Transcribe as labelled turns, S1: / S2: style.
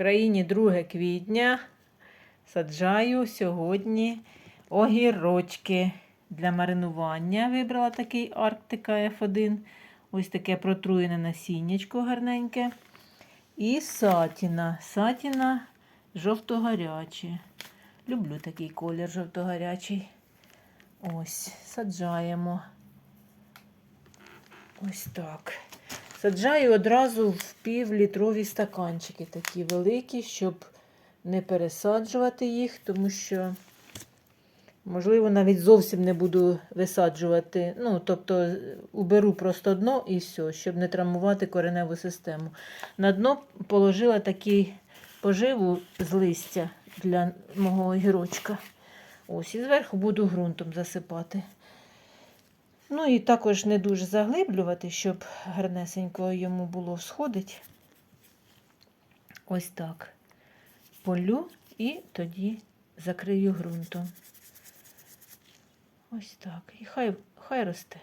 S1: країні 2 квітня. Саджаю сьогодні огірочки для маринування. Вибрала такий Арктика F1. Ось таке протруєне насіннячко гарненьке. І сатіна. Сатіна жовто-гаряче. Люблю такий колір жовто-гарячий. Ось, саджаємо. Ось так. Саджаю одразу в півлітрові стаканчики, такі великі, щоб не пересаджувати їх, тому що, можливо, навіть зовсім не буду висаджувати. Ну, тобто, уберу просто дно і все, щоб не травмувати кореневу систему. На дно положила такий поживу з листя для мого огірочка. Ось, і зверху буду ґрунтом засипати. Ну і також не дуже заглиблювати, щоб гарнесенько йому було сходить. Ось так. Полю і тоді закрию ґрунтом. Ось так. І хай, хай росте.